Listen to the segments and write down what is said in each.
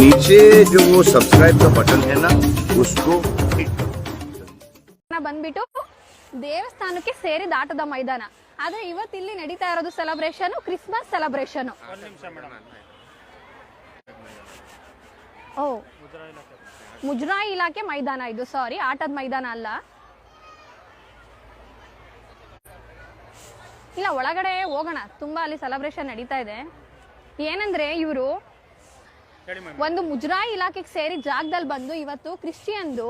नीचे जो वो सब्सक्राइब का बटन है ना उसको हिट करो ನ ಬಂದ್ಬಿಟ್ಟು ದೇವಸ್ಥಾನಕ್ಕೆ ಸೇರಿದ ಆಟದ ಮೈದಾನ ಆದ್ರೆ ಇವತ್ತು ಇಲ್ಲಿ ನಡೀತಾ ಇರೋದು ಸೆಲೆಬ್ರೇಷನ್ ಕ್ರಿಸ್ಮಸ್ ಸೆಲೆಬ್ರೇಷನ್ ಒಂದು ನಿಮಿಷ ಮೇಡಮ್ ಓ ಮುಜರಾಯಿ ಇಲಾಖೆ ಮೈದಾನ ಇದು ಸಾರಿ ಆಟದ ಮೈದಾನ ಅಲ್ಲ ಇಲ್ಲ ಒಳಗಡೆ ಹೋಗೋಣ ತುಂಬಾ ಅಲ್ಲಿ ಸೆಲೆಬ್ರೇಷನ್ ನಡೀತಾ ಇದೆ ಏನಂದ್ರೆ ಇವರು ಹೇಳಿ ಮ್ಯಾಮ್ ಒಂದು ಮುಜರಾಯಿ ಇಲಾಖೆಗೆ ಸೇರಿ ಜಾಗದಲ್ಲಿ ಬಂದು ಇವತ್ತು ಕ್ರಿಶ್ಚಿಯನ್ದು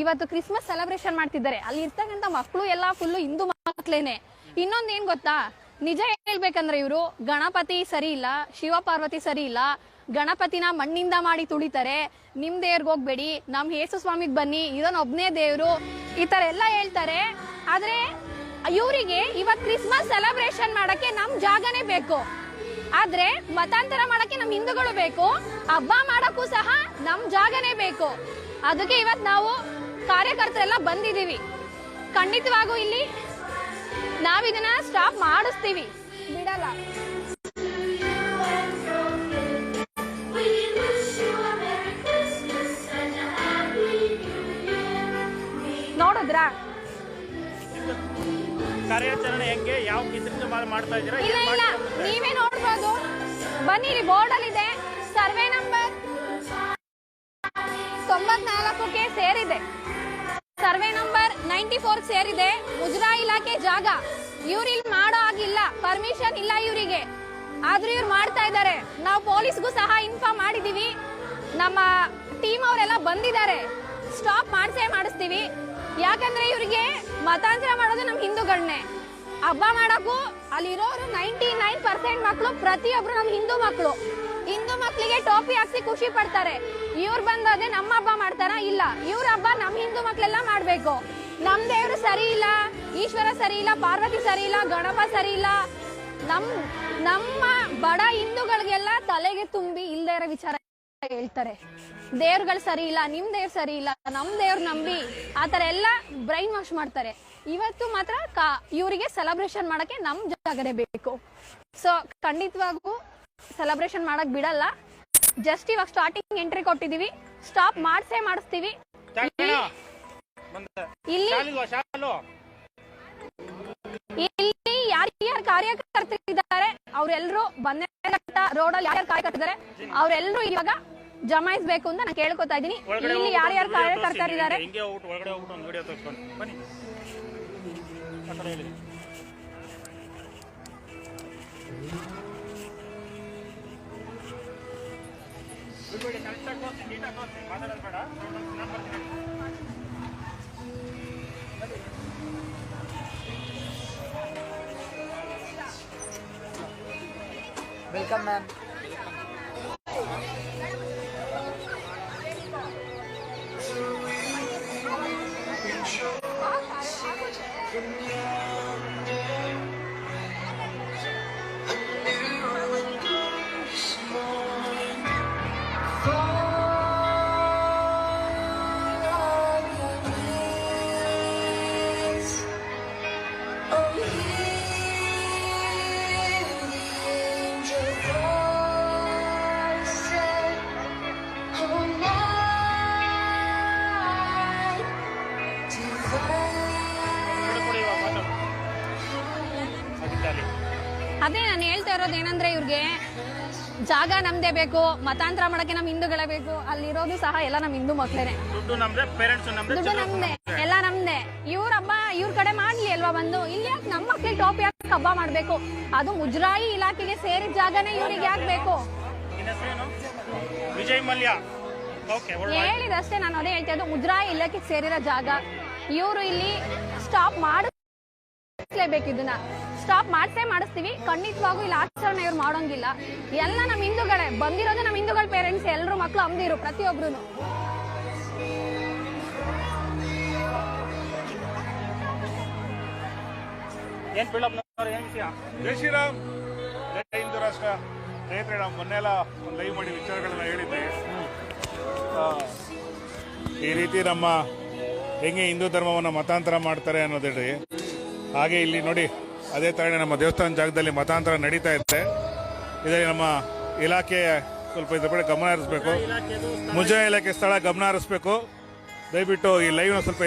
ಇವತ್ತು ಕ್ರಿಸ್ಮಸ್ ಸೆಲೆಬ್ರೇಷನ್ ಮಾಡ್ತಿದ್ದಾರೆ. ಅಲ್ಲಿ ಇರ್ತಕ್ಕಂಥ ಮಕ್ಕಳು ಎಲ್ಲ ಫುಲ್ಲು ಹಿಂದೂ ಮಕ್ಕಳೇನೆ. ಇನ್ನೊಂದು ಏನ್ ಗೊತ್ತಾ? ನಿಜ ಹೇಳ್ಬೇಕಂದ್ರೆ ಇವರು ಗಣಪತಿ ಸರಿ ಇಲ್ಲ ಶಿವ ಪಾರ್ವತಿ ಸರಿ ಇಲ್ಲ, ಗಣಪತಿನ ಮಣ್ಣಿಂದ ಮಾಡಿ ತುಳಿತಾರೆ, ನಿಮ್ ದೇವ್ರಿಗೆ ಹೋಗ್ಬೇಡಿ, ನಮ್ ಯೇಸು ಸ್ವಾಮಿಗ್ ಬನ್ನಿ ಇದನ್ನ ಒಬ್ನೇ ದೇವ್ರು, ಈ ತರ ಎಲ್ಲ ಹೇಳ್ತಾರೆ. ಆದ್ರೆ ಇವರಿಗೆ ಇವತ್ ಕ್ರಿಸ್ಮಸ್ ಸೆಲೆಬ್ರೇಷನ್ ಮಾಡಕ್ಕೆ ನಮ್ ಜಾಗನೇ ಬೇಕು. ಆದ್ರೆ ಮತಾಂತರ ಮಾಡಕ್ಕೆ ನಮ್ ಹಿಂದೂಗಳು ಬೇಕು, ಹಬ್ಬ ಮಾಡಕ್ಕೂ ಸಹ ನಮ್ ಜಾಗನೇ ಬೇಕು. ಅದಕ್ಕೆ ಇವತ್ ನಾವು ಕಾರ್ಯಕರ್ತರೆಲ್ಲ ಬಂದಿದೀವಿ ಖಂಡಿತವಾಗೂ ಇಲ್ಲಿ ನಾವಿದನ್ನ ಸ್ಟಾಪ್ ಮಾಡಿಸ್ತೀವಿ. ಬಿಡಲ್ಲ. ನೋಡಿದ್ರಾ? ಕಾರ್ಯಾಚರಣೆ ಹೆಂಗೆ? ಯಾವ ಮಾ- ಮಾಡ್ತಾ ಇದ್ದೀರಾ? ಇಲ್ಲ ಇಲ್ಲ. ನೀವೇ ನೋಡ್ಬೋದು. ಬನ್ನಿ ಇಲ್ಲಿ ಬೋರ್ಡ್ ಅಲ್ಲಿ ಇದೆ. ಸರ್ವೆ ನಂಬರ್ ತೊಂಬತ್ನಾಲ್ಕಕ್ಕೆ ಸೇರಿದೆ. ಸರ್ವೆ ನಂಬರ್ ನೈಂಟಿ ಫೋರ್ ಸೇರಿದೆ. ಮುಜರಾ ಇಲಾಖೆ ಜಾಗ. ಇವ್ರು ಇಲ್ಲಿ ಮಾಡೋ ಆಗಿಲ್ಲ ಪರ್ಮಿಷನ್ ಇಲ್ಲ ಇವರಿಗೆ. ಆದ್ರೂ ಇವ್ರು ಮಾಡ್ತಾ ಇದ್ದಾರೆ. ನಾವು ಪೊಲೀಸ್ಗೂ ಸಹ ಇನ್ಫಾರ್ಮ್ ಮಾಡಿದೀವಿ ನಮ್ಮ ಟೀಮ್ ಅವರೆಲ್ಲ ಬಂದಿದ್ದಾರೆ. ಸ್ಟಾಪ್ ಮಾಡಿಸೇ ಮಾಡಿಸ್ತೀವಿ. ಯಾಕಂದ್ರೆ ಇವ್ರಿಗೆ ಮತಾಂತರ ಮಾಡೋದು ನಮ್ ಹಿಂದೂಗಳನ್ನೇ ಹಬ್ಬ ಮಾಡಕ್ಕೂ ಅಲ್ಲಿರೋರು ನೈಂಟಿ ನೈನ್ ಪರ್ಸೆಂಟ್ ಮಕ್ಕಳು ಪ್ರತಿಯೊಬ್ರು ನಮ್ ಹಿಂದೂ ಮಕ್ಕಳು ಹಿಂದೂ ಮಕ್ಕಳಿಗೆ ಟೋಪಿ ಹಾಕ್ಸಿ ಖುಷಿ ಪಡ್ತಾರೆ. ಇವ್ರು ಬಂದೋದೆ ನಮ್ಮ ಹಬ್ಬ ಮಾಡ್ತಾರ? ಇಲ್ಲ. ಇವ್ರ ಹಬ್ಬ ನಮ್ ಹಿಂದೂ ಮಕ್ಕಳೆಲ್ಲ ಮಾಡ್ಬೇಕು. ನಮ್ ದೇವ್ರು ಸರಿ ಇಲ್ಲ, ಈಶ್ವರ ಸರಿ ಇಲ್ಲ, ಪಾರ್ವತಿ ಸರಿ ಇಲ್ಲ, ಗಣಪ ಸರಿ ಇಲ್ಲ. ನಮ್, ನಮ್ಮ ಬಡ ಹಿಂದೂಗಳಿಗೆಲ್ಲ ತಲೆಗೆ ತುಂಬಿ ಇಲ್ದೇ ಇರೋ ವಿಚಾರ ಹೇಳ್ತಾರೆ. ದೇವ್ರುಗಳು ಸರಿ ಇಲ್ಲ ನಿಮ್ ದೇವ್ರ ಸರಿ ಇಲ್ಲ ನಮ್ ದೇವ್ರ ನಂಬಿ ಆತರ ಎಲ್ಲ ಬ್ರೈನ್ ವಾಶ್ ಮಾಡ್ತಾರೆ. ಇವತ್ತು ಮಾತ್ರ ಕಾ ಇವರಿಗೆ ಸೆಲೆಬ್ರೇಷನ್ ಮಾಡಕ್ಕೆ ನಮ್ ಜಾಗನೇ ಬೇಕು. ಸೊ ಖಂಡಿತವಾಗೂ ಸೆಲೆಬ್ರೇಷನ್ ಮಾಡಕ್ ಬಿಡಲ್ಲ. ಜಸ್ಟ್ ಇವಾಗ ಸ್ಟಾರ್ಟಿಂಗ್ ಎಂಟ್ರಿ ಕೊಟ್ಟಿದೀವಿ. ಸ್ಟಾಪ್ ಮಾಡ್ಸೇ ಮಾಡಿಸ್ತೀವಿ. ಇಲ್ಲಿ ಯಾರ್ ಇಲ್ಲಿ ಯಾರ್ಯಾರು ಕಾರ್ಯಕರ್ತರಿದ್ದಾರೆ ಅವ್ರೆಲ್ರು ಬಂದ ರೋಡಲ್ಲಿ ಯಾರ್ಯಾರು ಕಾರ್ಯಕರ್ತರಿದ್ದಾರೆ ಅವರೆಲ್ಲರೂ ಇವಾಗ ಜಮಾಯಿಸ್ಬೇಕು ಅಂತ ನಾನು ಕೇಳ್ಕೊತಾ ಇದ್ದೀನಿ. ಒಳಗಡೆ ಇಲ್ಲಿ ಯಾರ್ಯಾರು ಕಾರ್ಯಕರ್ತರಿದ್ದಾರೆ ವೆಲ್ಕಮ್ ಹಿಂಗೆ ಅದೇ ನಾನು ಹೇಳ್ತಾ ಇರೋದು ಏನಂದ್ರೆ ಇವ್ರಿಗೆ ಜಾಗ ನಮ್ದೇ ಬೇಕು ಮತಾಂತರ ಮಾಡಕ್ಕೆ ನಮ್ ಹಿಂದೂಗಳೇ ಬೇಕು ಅಲ್ಲಿರೋದು ಸಹ ಎಲ್ಲ ನಮ್ ಹಿಂದೂ ಮಕ್ಕಳೇ ದುಡ್ಡು ನಮ್ದೆ ದುಡ್ಡು ಎಲ್ಲ ನಮ್ದೇ. ಇವ್ರ ಹಬ್ಬ ಇವ್ರ ಕಡೆ ಮಾಡ್ಲಿ ಅಲ್ವಾ ಬಂದು? ಇಲ್ಲಿ ಯಾಕೆ ಕಬ್ಬ ಟೋಪಿ ಮಾಡ್ಬೇಕು. ಅದು ಮುಜರಾಯಿ ಇಲಾಖೆಗೆ ಸೇರಿದ ಜಾಗನೇ ಇವ್ರಿಗೆ ಯಾಕೆ ಬೇಕು ವಿಜಯ್ ಮಲ್ಯ. ಹೇಳಿದಷ್ಟೇ ನಾನು ಅದೇ ಹೇಳ್ತಾ ಇದ್ದು ಮುಜರಾಯಿ ಇಲಾಖೆಗೆ ಸೇರಿರೋ ಜಾಗ. ಇವರು ಇಲ್ಲಿ ಸ್ಟಾಪ್ ಮಾಡಿಸ್ಲೇಬೇಕು ಇದನ್ನ. ಸ್ಟಾಪ್ ಮಾಡ್ತೇ ಮಾಡಿಸ್ತೀವಿ. ಖಂಡಿತವಾಗೂ ಇಲ್ಲಿ ಆಚರಣೆ ಇವ್ರು ಮಾಡೋಂಗಿಲ್ಲ. ಎಲ್ಲ ನಮ್ಮ ಹಿಂದೂಗಳೇ. ಬಂದಿರೋದು ನಮ್ಮ ಹಿಂದೂಗಳ ಪೇರೆಂಟ್ಸ್ ಎಲ್ಲರೂ ಮಕ್ಕಳು ಅಂದಿರು ಪ್ರತಿಯೊಬ್ರು ಏನ್ ಬೀಳಪ್ಪನವ್ರು ಏನ್ ವಿಷಯ? ಜೈ ಶ್ರೀರಾಮ್. ಜೈ ಹಿಂದೂ ರಾಷ್ಟ್ರ. ಸ್ನೇಹಿತರೆ ನಾವು ಮೊನ್ನೆಲ್ಲ ಒಂದು ಲೈವ್ ಮಾಡಿ ವಿಚಾರಗಳನ್ನ ಹೇಳಿದ್ದೆ ಆ, ಈ ರೀತಿ ನಮ್ಮ ಹೆಂಗೆ ಹಿಂದೂ ಧರ್ಮವನ್ನು ಮತಾಂತರ ಮಾಡ್ತಾರೆ ಅನ್ನೋದೇಳಿ ಹಾಗೆ ಇಲ್ಲಿ ನೋಡಿ ಅದೇ ತರನೇ ನಮ್ಮ ದೇವಸ್ಥಾನ ಜಾಗದಲ್ಲಿ ಮತಾಂತರ ನಡೀತಾ ಇದೆ ಇದರಲ್ಲಿ ನಮ್ಮ ಇಲಾಖೆ ಸ್ವಲ್ಪ ಇದ್ರ ಕಡೆ ಗಮನ ಹರಿಸ್ಬೇಕು. ಮುಜಾ ಇಲಾಖೆ ಸ್ಥಳ ಗಮನ ಹರಿಸ್ಬೇಕು. ದಯವಿಟ್ಟು ಈ ಲೈವ್ನ ಸ್ವಲ್ಪ